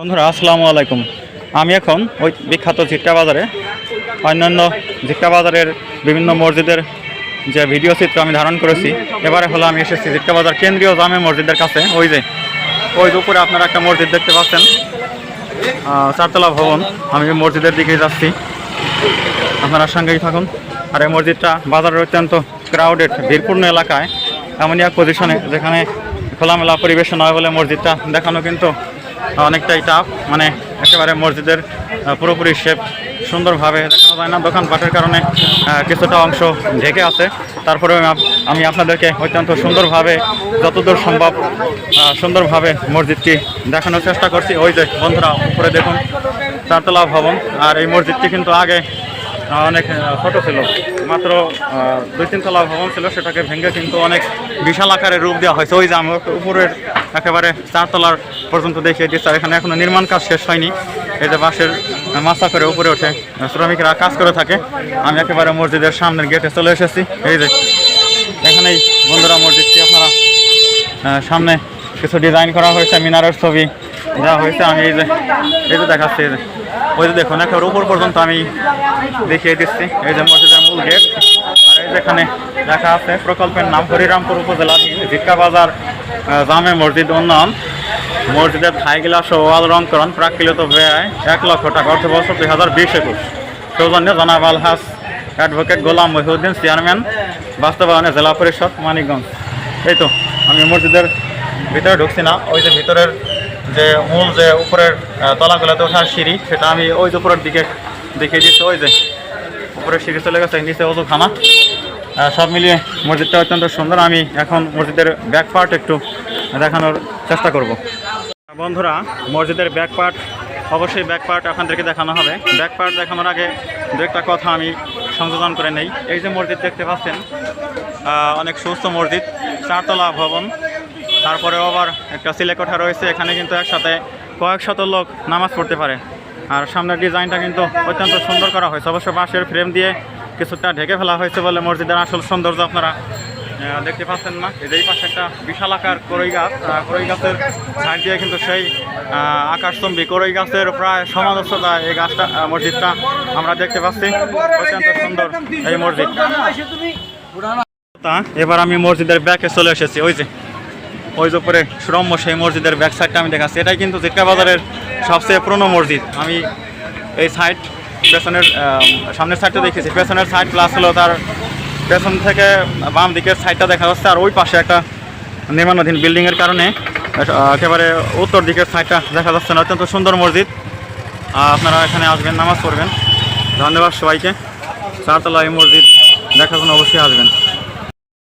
বন্ধুরা, আসসালামু আলাইকুম। আমি এখন ওই বিখ্যাত ঝিটকা বাজারে। অন্যান্য ঝিটকা বাজারের বিভিন্ন মসজিদের যে ভিডিও চিত্র আমি ধারণ করেছি, এবারে হলো আমি এসেছি ঝিটকা বাজার কেন্দ্রীয় জামে মসজিদের কাছে। ওই যে, ওই দুপুরে আপনারা একটা মসজিদ দেখতে পাচ্ছেন। চারতলা ভবন। আমি মসজিদের দিকে যাচ্ছি। আপনারা সঙ্গেই থাকুন। আর এই মসজিদটা বাজারের অত্যন্ত ক্রাউডেড ভিড়পূর্ণ এলাকায়। এমনই এক পজিশনে যেখানে খোলামেলা পরিবেশ নয় বলে মসজিদটা দেখানো কিন্তু অনেকটাই টাফ মানে একেবারে মসজিদের পুরোপুরি শেপ সুন্দরভাবে দেখানো যায় না। দোকানপাটের কারণে কিছুটা অংশ ঢেকে আছে। তারপরে আমি আপ- আপনাদেরকে অত্যন্ত সুন্দরভাবে, যতদূর সম্ভব সুন্দরভাবে মসজিদটি দেখানোর চেষ্টা করছি। ওই যে বন্ধুরা উপরে দেখুন, চারতলা ভবন, আর এই মসজিদটি কিন্তু আগে অনেক ছোট ছিল। মাত্র দুই তিনতলা ভবন ছিল, সেটাকে ভেঙে কিন্তু অনেক বিশাল আকারে রূপ দেওয়া হয়েছে। ওই যে আমি উপরের একেবারে চারতলার পর্যন্ত দেখিয়ে দিচ্ছি আর এখানে এখনও নির্মাণ কাজ শেষ হয়নি। এই যে বাঁশের মাচা করে উপরে ওঠে, শ্রমিকরা কাজ করে থাকে। আমি একেবারে মসজিদের সামনের গেটে চলে এসেছি। এই যে, এখানেই বন্ধুরা মসজিদটি আপনারা সামনে কিছু ডিজাইন করা হয়েছে, মিনারের ছবি দেওয়া হয়েছে। আমি এই যে এই যে দেখাচ্ছি, এই যে, ওই যে দেখুন, একেবারে উপর পর্যন্ত আমি দেখিয়ে দিচ্ছি। এই যে মসজিদের মূল গেট। আর এই যেখানে লেখা আছে, প্রকল্পের নাম হরিরামপুর উপজেলাধীন ভিক্ষা বাজার। জামে মসজিদ উন্নয়ন। মসজিদের থাই গ্লাস ও ওয়াল রংকরণ প্রাকৃত ব্যয় এক লক্ষ টাকা, অর্থ বছর দুই হাজার বিশ একুশ। সৌজন্য জনাব আলহাস অ্যাডভোকেট গোলাম মহিউদ্দিন, চেয়ারম্যান, বাস্তবায়নে জেলা পরিষদ, মানিকগঞ্জ। এই তো, আমি মসজিদের ভিতরে ঢুকছি না। ওই যে ভিতরের যে মূল যে উপরের তলাগুলোতে ওঠার সিঁড়ি, সেটা আমি ওই যে উপরের দিকে দেখিয়ে দিচ্ছি। ওই যে উপরের সিঁড়ি চলে গেছে, নিচে ওজুখানা সব মিলিয়ে মসজিদটা অত্যন্ত সুন্দর। আমি এখন মসজিদের ব্যাক পার্ট একটু দেখানোর চেষ্টা করব। বন্ধুরা, মসজিদের ব্যাক পার্ট অবশ্যই ব্যাক পার্ট আপনাদেরকে দেখানো হবে। ব্যাক পার্ট দেখানোর আগে দু একটা কথা আমি সংযোজন করে নেই। এই যে মসজিদ দেখতে পাচ্ছেন অনেক সুস্থ মসজিদ, চারতলা ভবন। তারপরে আবার একটা সিলেকোঠা রয়েছে, এখানে কিন্তু একসাথে কয়েক শত লোক নামাজ পড়তে পারে। আর সামনের ডিজাইনটা কিন্তু অত্যন্ত সুন্দর করা হয়েছে। অবশ্য বাঁশের ফ্রেম দিয়ে কিছুটা ঢেকে ফেলা হয়েছে বলে মসজিদের আসল সৌন্দর্য আপনারা দেখতে পাচ্ছেন না। এই পাশে একটা বিশাল আকার করই গাছ করই গাছের সাইড দিয়ে কিন্তু সেই আহ, আকাশচম্বী করই গাছের প্রায় সমান এই গাছটা মসজিদটা আমরা দেখতে পাচ্ছি। অত্যন্ত সুন্দর এই মসজিদ। এবার আমি মসজিদের ব্যাকে চলে এসেছি ওই যে ওই যে উপরে সুরম্য সেই মসজিদের ব্যাক সাইডটা আমি দেখাচ্ছি। এটাই কিন্তু জিটকা বাজারের সবচেয়ে পুরনো মসজিদ। আমি এই সাইড পেছনের সামনের সাইডটা দেখেছি। পেছনের সাইড প্লাস হলো তার পেছন থেকে বাম দিকের সাইডটা দেখা যাচ্ছে। আর ওই পাশে একটা নির্মাণাধীন বিল্ডিংয়ের কারণে একেবারে উত্তর দিকের সাইডটা দেখা যাচ্ছে না। অত্যন্ত সুন্দর মসজিদ। আপনারা এখানে আসবেন, নামাজ পড়বেন। ধন্যবাদ সবাইকে। চারতলা এই মসজিদ দেখার জন্য অবশ্যই আসবেন।